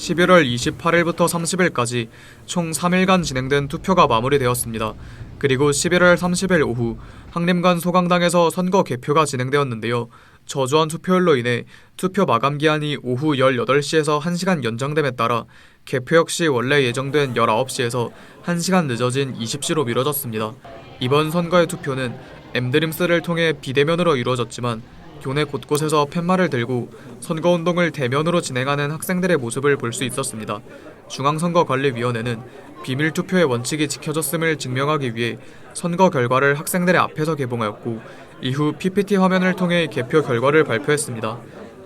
11월 28일부터 30일까지 총 3일간 진행된 투표가 마무리되었습니다. 그리고 11월 30일 오후 항림관 소강당에서 선거 개표가 진행되었는데요. 저조한 투표율로 인해 투표 마감 기한이 오후 18시에서 1시간 연장됨에 따라 개표 역시 원래 예정된 19시에서 1시간 늦어진 20시로 미뤄졌습니다. 이번 선거의 투표는 엠드림스를 통해 비대면으로 이루어졌지만 교내 곳곳에서 팻말을 들고 선거운동을 대면으로 진행하는 학생들의 모습을 볼 수 있었습니다. 중앙선거관리위원회는 비밀 투표의 원칙이 지켜졌음을 증명하기 위해 선거 결과를 학생들의 앞에서 개봉하였고 이후 PPT 화면을 통해 개표 결과를 발표했습니다.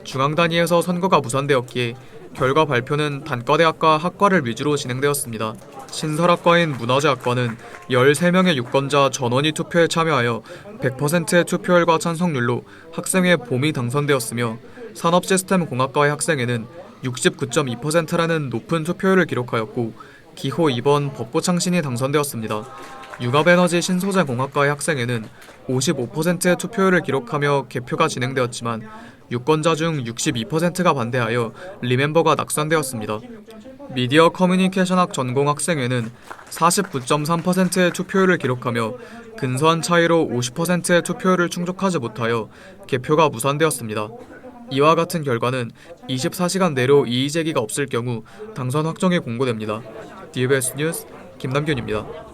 중앙 단위에서 선거가 무산되었기에 결과 발표는 단과대학과 학과를 위주로 진행되었습니다. 신설학과인 문화재학과는 13명의 유권자 전원이 투표에 참여하여 100%의 투표율과 찬성률로 학생회 봄이 당선되었으며 산업시스템공학과의 학생회는 69.2%라는 높은 투표율을 기록하였고 기호 2번 법고 창신이 당선되었습니다. 융합에너지 신소재공학과의 학생회는 55%의 투표율을 기록하며 개표가 진행되었지만 유권자 중 62%가 반대하여 리멤버가 낙선되었습니다. 미디어 커뮤니케이션학 전공 학생회는 49.3%의 투표율을 기록하며 근소한 차이로 50%의 투표율을 충족하지 못하여 개표가 무산되었습니다. 이와 같은 결과는 24시간 내로 이의 제기가 없을 경우 당선 확정이 공고됩니다. DBS 뉴스 김남균입니다.